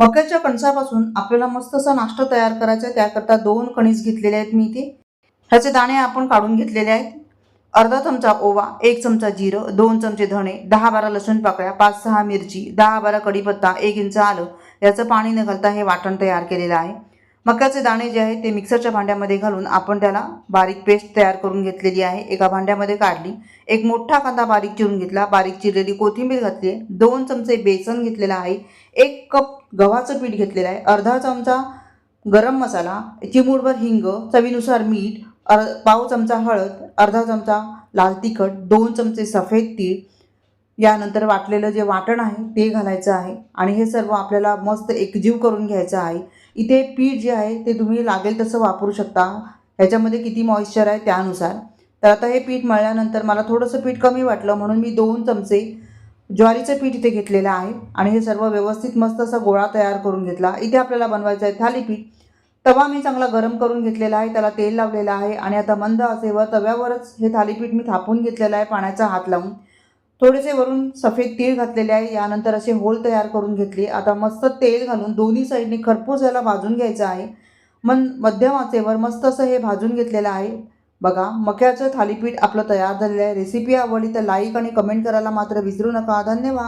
मक्याच्या कणसापासून आपल्याला मस्त असा नाश्ता तयार करायचा आहे. त्याकरता दोन कणीस घेतलेले आहेत मी इथे. ह्याचे दाणे आपण काढून घेतलेले आहेत. अर्धा चमचा ओवा एक चमचा जिरं दोन चमचे धणे दहा बारा लसूण पाकळ्या पाच सहा मिरची दहा बारा कढीपत्ता एक इंच आलं. याचं पाणी न घालता हे वाटण तयार केलेलं आहे. मक्याचे दाणे जे आहे ते मिक्सरच्या भांड्यामध्ये घालून आपण त्याला बारीक पेस्ट तयार करून घेतलेली आहे. एका भांड्यामध्ये काढली. एक मोठा कांदा बारीक चिरून घेतला. बारीक चिरलेली कोथिंबीर घातली आहे. दोन चमचे बेसन घेतलेलं आहे. एक कप गव्हाचं पीठ घेतलेलं आहे. अर्धा चमचा गरम मसाला चिमूडभर हिंग चवीनुसार मीठ अर पाव चमचा हळद अर्धा चमचा लाल तिखट दोन चमचे सफेद तीळ. यानंतर वाटलेलं जे वाटण आहे ते घालायचं आहे. आणि हे सर्व आपल्याला मस्त एकजीव करून घ्यायचं आहे. इथे पीठ जे आहे ते तुम्ही लागेल तसं वापरू शकता. ह्याच्यामध्ये किती मॉइश्चर आहे त्यानुसार. तर आता हे पीठ मळल्यानंतर मला थोडंसं पीठ कमी वाटलं म्हणून मी दोन चमचे ज्वारीचं पीठ इथे घेतलेलं आहे. आणि हे सर्व व्यवस्थित मस्त असा गोळा तयार करून घेतला. इथे आपल्याला बनवायचं आहे थालीपीठ तवा मी चांगला गरम करून घेतलेला आहे त्याला तेल लावलेलं आहे. आणि आता मंद असेवर तव्यावरच हे थालीपीठ मी थापून घेतलेलं आहे पाण्याचा हात लावून. थोडेसे वरून सफेद तीळ घातलेले आहे. यानंतर असे होल तयार करून घेतले. आता मस्त तेल घालून दोन्ही साईडने खरपूस याला भाजून घ्यायचं आहे. मन मध्यम आचेवर मस्त असं हे भाजून घेतलेलं आहे. बघा मक्याचं थालीपीठ आपलं तयार झालेलं आहे. रेसिपी आवडली तर लाईक आणि कमेंट करायला मात्र विसरू नका. धन्यवाद.